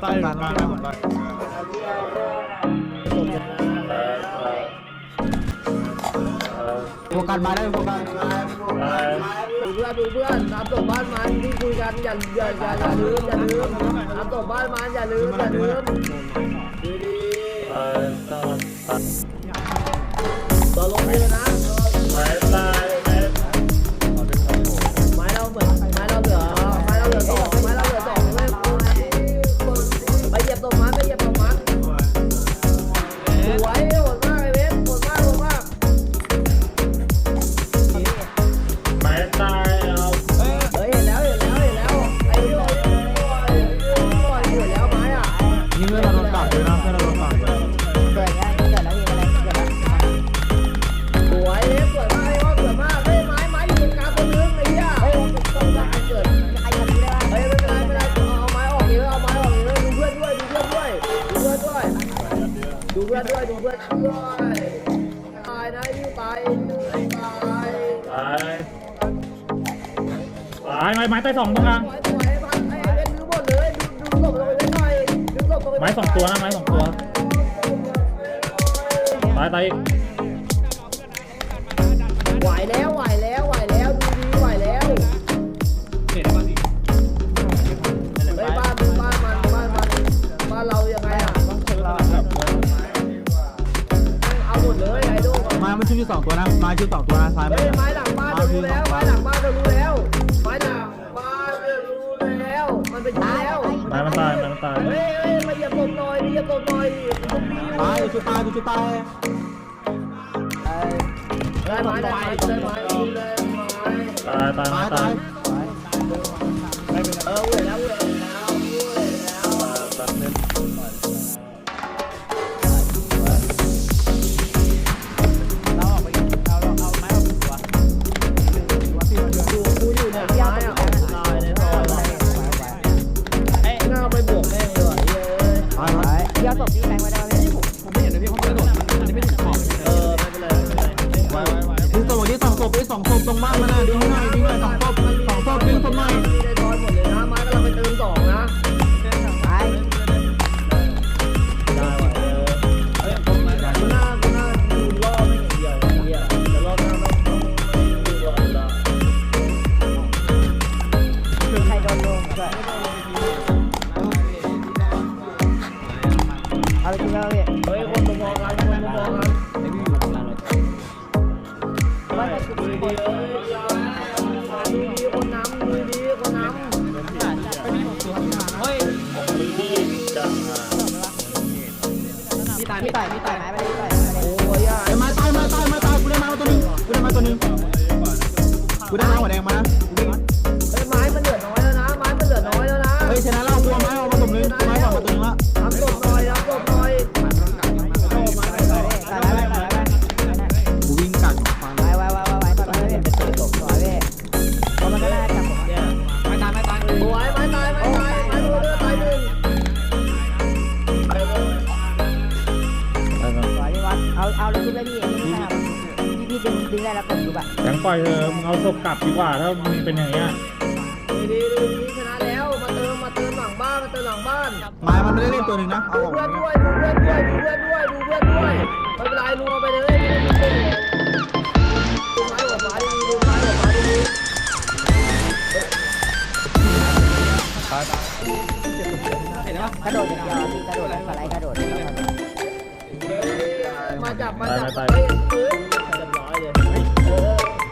ใต้มาผมได้โฟกัสมาได้โฟกัสดูเพื่อนดูเพื่อนน้ำตกบ้านมันที่คุยกันอย่าอย่าอย่าอย่าลืมอย่าลืมน้ำตกบ้านมันอย่าลืมอย่าลืมดีดี นี่เพื่อนเราโดนกัดเลยนะเพื่อนเราโดนกัดเลยเกิดแล้วเกิดแล้วมีอะไรเกิดแล้วสวยเล็บสวยมากไอ้ว่าสวยมากเฮ้ยไม้ไม้อยู่ตรงกลางตัวนึงไอ้เหี้ยเฮ้ยต้องการเกิดใครทำได้บ้เฮ้ยไม่เป็นไรไม่เป็นไรเอาไม้ออกเยอะเอาไม้ออกเยอะดูเพื่อนด้วยดูเพื่อนด้วยดูเพื่อนด้วยดูเพื่อนด้วยดูเพื่อนด้วยตายนะยี่ตายตายตายไม้ไม้ใต้สองตรงกลาง ไปไม้สองตัวนะไม้สองตัวตายตายอีกไหวแล้วไหวแล้วไหวแล้วดูดีไหวแล้วเฮ้ยบ้านบ้านมันบ้านมันบ้านเรายังไงอะเอาหมดเลยไอ้ดูไม้มันชื่อสองตัวนะไม้ชื่อสองตัวนะซ้ายเฮ้ยไม้หลังบ้านเรารู้แล้วไม้หลังบ้านเรารู้แล้ว กูตายชุดตายชุดตายได้ไม้ได้ไม้ได้ไม้ได้ไม้ตายตายตายตาตายยเออเว้ยแล้วเว้ยแล้วเว้ยแล้วเราออกไปเราเราเอาไม้ออกตัวอยู่กูอยู่เนี่ยอะออกตายเลยพอแล้วหน้าไปบงเลยว่ะเฮ้ยตายตายเดี๋ยวศพพี่แบงค์ไว้ได้ไหม ผมผมไม่เห็นเลยพี่เขากระโดดมันจะไม่ถึงขอบเออไม่เป็นไรไม่เป็นไรไว้ไว้ไว้ ดึงตัวที่สองศพไอ้สองศพตรงบ้านมันนะดึงให้หน่อยดึงหน่อยสองศพสองศพดึงศพหน่อย อาไปกินแล้วพี่ยเฮ้ยคนมองกันคนมองกันว่าจะกินดูดีเอ้ยดูดีคนน้ำดูดีคนน้ำเฮ้ยพี่ตายพี่ต่อยพี่ต่อยไม้ไปเลยต่อยไปเลยโอ้ยม้ตายม้ตายม้ตายกูได้มาตัวนึงกูได้ม้ตัวนึงกูได้ม้หัวแดงมา ดึงดึงได้แล้วกดยุบอะยังปล่อยเธอมึงเอาศพกลับดีกว่าถ้ามึงเป็นอย่างเงี้ยดีดีดีดีชนะแล้ว มาเติม มาเติมหลังบ้าน มาเติมหลังบ้านไม้มันไม่ได้เล่นตัวนึงนะเอาดูออกเพื่อนด้วยดูเพื่อนด้วยดูเพื่อนด้วยดูเพื่อนด้วยไม่เป็นไรลุงเอาไปเลยดูไม้หัวฟ้าดีดูไม้หัวฟ้าดีเห็นไหมกระโดดอย่างเดียวพี่กระโดดแล้วสไลด์กระโดดมาจับมาจับเฮ้ยปืน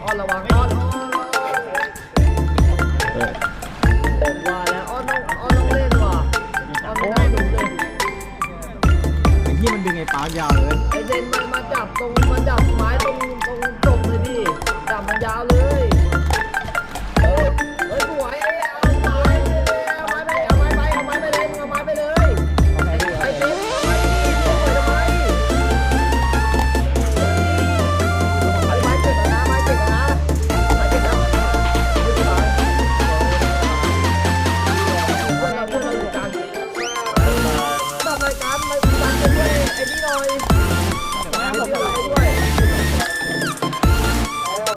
ออ้อนระวังอ้อนอ้อนเออผมว่าแล้วอ้อนต้องอ้อนต้องเล่นว่ะอ้อนไม่ได้ดูเลยไอ้ยี่มันดึงไอ้ปากยาวเลยไอเดนมันมาจับตรงมาจับไม้ตรงตรงจบเลยพี่จับมันยาวเลย